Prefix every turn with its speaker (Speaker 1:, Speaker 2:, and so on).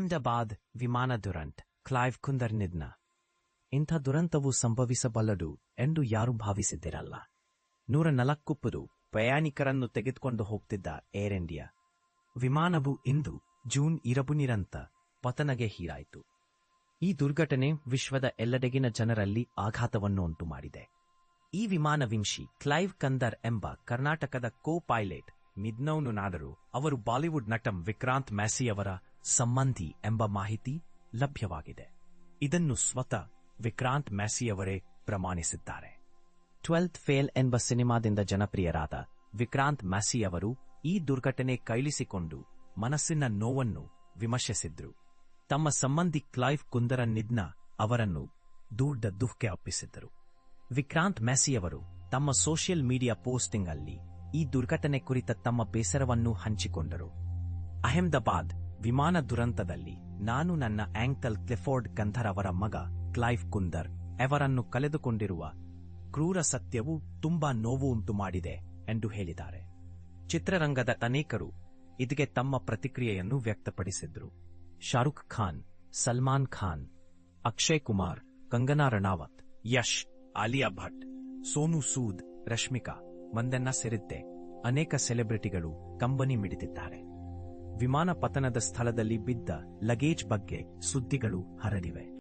Speaker 1: ಅಹಮದಾಬಾದ್ ವಿಮಾನ ದುರಂತ. ಕ್ಲೈವ್ ಕುಂದರ್ ನಿಧನ. ಇಂಥ ದುರಂತವು ಸಂಭವಿಸಬಲ್ಲದು ಎಂದು ಯಾರೂ ಭಾವಿಸಿದ್ದಿರಲ್ಲ. ನೂರ ನಲಕ್ಕುಪ್ಪದು ಪ್ರಯಾಣಿಕರನ್ನು ತೆಗೆದುಕೊಂಡು ಹೋಗ್ತಿದ್ದ ಏರ್ ಇಂಡಿಯಾ. ವಿಮಾನವು ಇಂದು ಜೂನ್ ಇರಬುನಿರಂತ ಪತನಗೆ ಹೀರಾಯಿತು. ಈ ದುರ್ಘಟನೆ ವಿಶ್ವದ ಎಲ್ಲೆಡೆಗಿನ ಜನರಲ್ಲಿ ಆಘಾತವನ್ನು ಉಂಟು ಮಾಡಿದೆ. ಈ ವಿಮಾನ ವಿಂಶಿ ಕ್ಲೈವ್ ಕಂದರ್ ಎಂಬ ಕರ್ನಾಟಕದ ಕೋ ಪೈಲಟ್ ಮಿದ್ನೌನುನಾದರೂ ಅವರು ಬಾಲಿವುಡ್ ನಟಂ ವಿಕ್ರಾಂತ್ ಮ್ಯಾಸಿ ಅವರ ಸಂಬಂಧಿ ಎಂಬ ಮಾಹಿತಿ ಲಭ್ಯವಾಗಿದೆ. ಇದನ್ನು ಸ್ವತಃ ವಿಕ್ರಾಂತ್ ಮ್ಯಾಸಿಯವರೇ ಪ್ರಮಾಣಿಸಿದ್ದಾರೆ. ಟ್ವೆಲ್ತ್ ಫೇಲ್ ಎಂಬ ಸಿನಿಮಾದಿಂದ ಜನಪ್ರಿಯರಾದ ವಿಕ್ರಾಂತ್ ಮ್ಯಾಸಿ ಅವರು ಈ ದುರ್ಘಟನೆ ಕೈಲಿಸಿಕೊಂಡು ಮನಸ್ಸಿನ ನೋವನ್ನು ವಿಮರ್ಶಿಸಿದ್ರು. ತಮ್ಮ ಸಂಬಂಧಿ ಕ್ಲೈವ್ ಕುಂದರ ನಿದ್ನ ಅವರನ್ನು ದೂಡ್ಡ ದುಃಖಕ್ಕೆ ಅಪ್ಪಿಸಿದ್ದರು ವಿಕ್ರಾಂತ್ ಮ್ಯಾಸಿಯವರು ತಮ್ಮ ಸೋಷಿಯಲ್ ಮೀಡಿಯಾ ಪೋಸ್ಟಿಂಗ್ ಅಲ್ಲಿ ಈ ದುರ್ಘಟನೆ ಕುರಿತ ತಮ್ಮ ಬೇಸರವನ್ನು ಹಂಚಿಕೊಂಡರು. ಅಹಮದಾಬಾದ್ ವಿಮಾನ ದುರಂತದಲ್ಲಿ ನಾನು ನನ್ನ ಆಂಕಲ್ ಕ್ಲಿಫೋರ್ಡ್ ಗಂಧರ್ ಅವರ ಮಗ ಕ್ಲೈವ್ ಕುಂದರ್ ಅವರನ್ನು ಕಳೆದುಕೊಂಡಿರುವ ಕ್ರೂರ ಸತ್ಯವು ತುಂಬಾ ನೋವು ಉಂಟು ಮಾಡಿದೆ ಎಂದು ಹೇಳಿದ್ದಾರೆ. ಚಿತ್ರರಂಗದ ಅನೇಕರು ಇದಕ್ಕೆ ತಮ್ಮ ಪ್ರತಿಕ್ರಿಯೆಯನ್ನು ವ್ಯಕ್ತಪಡಿಸಿದ್ರು. ಶಾರುಖ್ ಖಾನ್, ಸಲ್ಮಾನ್ ಖಾನ್, ಅಕ್ಷಯ್ ಕುಮಾರ್, ಕಂಗನಾ ರಣಾವತ್, ಯಶ್ ಆಲಿಯಾ ಭಟ್, ಸೋನು ಸೂದ್, ರಶ್ಮಿಕಾ ಮಂದನ್ನ ಸೇರಿದ್ದೆ ಅನೇಕ ಸೆಲೆಬ್ರಿಟಿಗಳು ಕಂಬನಿ ಮಿಡಿದಿದ್ದಾರೆ. ವಿಮಾನ ಪತನದ ಸ್ಥಳದಲ್ಲಿ ಬಿದ್ದ ಲಗೇಜ್ ಬಗ್ಗೆ ಸುದ್ದಿಗಳು ಹರಡಿವೆ.